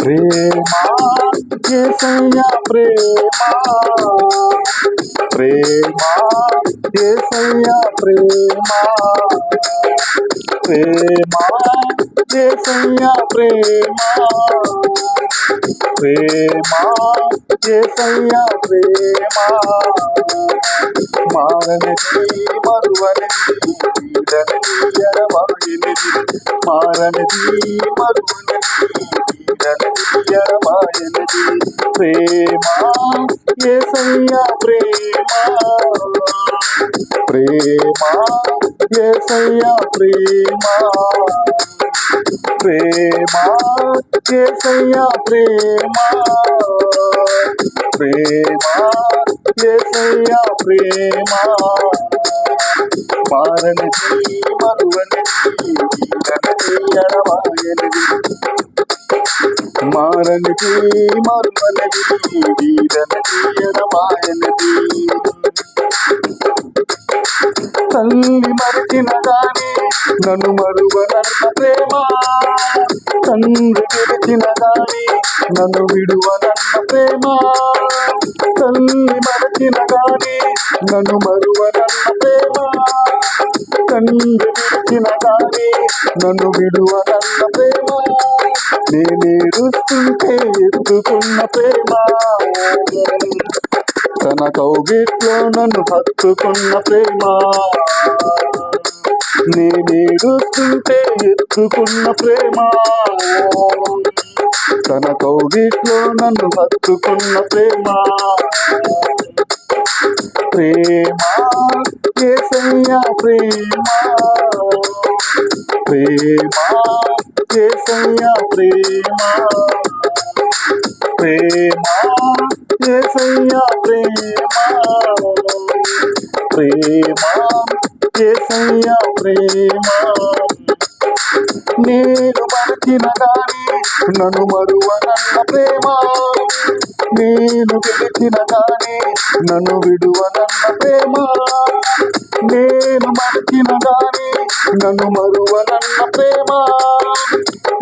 ప్రేమ ఏసయ్య ప్రేమ ప్రేమ ఏసయ్య ప్రేమ ప్రేమ ఏసయ్య ప్రేమ ప్రేమ ఏసయ్య ప్రేమ మారనిది మరువనిది వీడనిది ఎడబాయనిది మారనిది మరువనిది వీడనిది ప్రేమ ఏసయ్య ప్రేమ ప్రేమ ఏసయ్య ప్రేమ ప్రేమ ఏసయ్య ప్రేమ ప్రేమ ఏసయ్య ప్రేమ మారనిది మరువనిది వీడనిది ఎడబాయనిది మారనిది మరుమనది వీరనది ఎడబాయనిది తల్లి మరిచిన గాని నన్ను మరువనన్న ప్రేమ. తండ్రి తెరిచిన గాని నన్ను విడువనన్న ప్రేమ. తల్లి మరచిన గాని నన్ను మరువనన్న ప్రేమ. తండ్రి విడిచిన నన్ను విడువనన్న ప్రేమ. నేనేరుస్తుంటే ఎత్తుకున్న ప్రేమ. తన కౌగిట్లో నన్ను హత్తుకున్న ప్రేమ. నేనేడుస్తుంటే ఎత్తుకున్న ప్రేమ. తన కౌగిట్లో నన్ను హత్తుకున్న ప్రేమ. ప్రేమ ఏసయ్య ప్రేమ. ప్రేమ ఏసయ్య ప్రేమ. ప్రేమ ఏసయ్య ప్రేమ. ప్రేమ ఏసయ్య ప్రేమ. నేను మరచిన గాని నన్ను మరువనన్న ప్రేమ. నేను గెలిచిన గాని నన్ను విడువనన్న ప్రేమ. నేను మరచిన గాని నన్ను మరువనన్న ప్రేమ.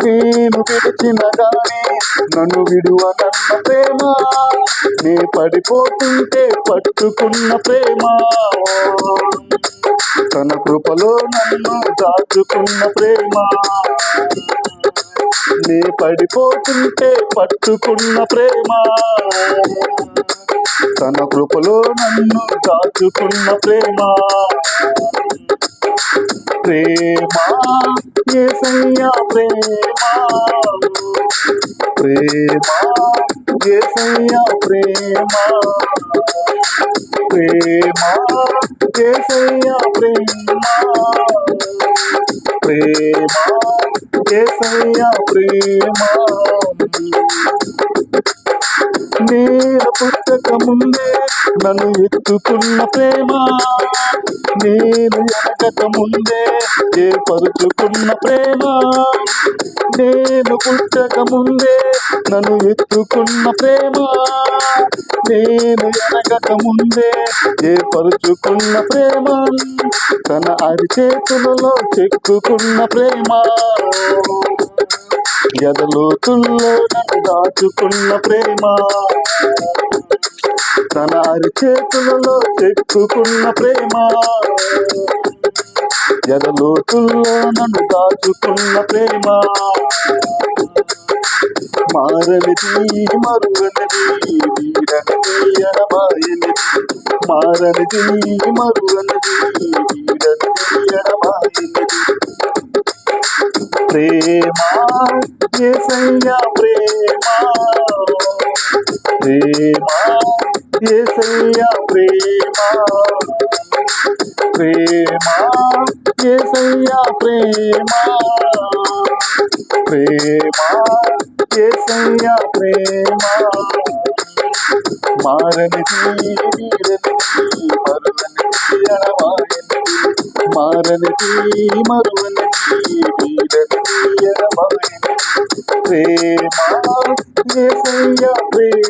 నేను గెలిచిన గాని నన్ను విడువనన్న ప్రేమ. నే పడిపోతుంటే పట్టుకున్న ప్రేమ. తన కృపలో నన్ను దాచుకున్న ప్రేమ. నే పడిపోతుంటే పట్టుకున్న ప్రేమ. తన కృపలో నన్ను దాచుకున్న ప్రేమ. ప్రేమ ఏసయ్యా ప్రేమ? ప్రేమ ఏసయ్యా ప్రేమ? ప్రేమ ఏసయ్యా ప్రేమ? ప్రేమ ఏసయ్యా ప్రేమ? నేను పుట్టక ముందే నన్ను ఎత్తుకున్న ప్రేమ. నేను ఎనగక ముందే ఏ ప్రేమ. నేను పుట్టక ముందే నన్ను ఎత్తుకున్న ప్రేమ. నేను ఎనగక ముందే ఏ ప్రేమ. తన అరిచేతులలో చెక్కుకున్న ప్రేమ. ఎదలోతుల్లో నన్ను దాచుకున్న ప్రేమ. తన అరిచేతులలో చెక్కుకున్న ప్రేమ. ఎదలోతుల్లో నన్ను దాచుకున్న ప్రేమ. మారనిది మరువనది వీడనిది ఎడబాయనిది మారనిది మరువనది వీడనిది ఎడబాయనిది ప్రేమ ఏసయ్య ప్రేమ? ప్రేమ ఏసయ్య ప్రేమ ప్రేమ ఏసయ్య ప్రేమ ప్రేమ ఏసయ్య ప్రేమ మారనిది వీరనిది మరువనిది ఎడబాయనిది మారనిది మరువనిది వీరనిది ఎడబాయనిది ప్రేమ ఏసయ్య ప్రేమ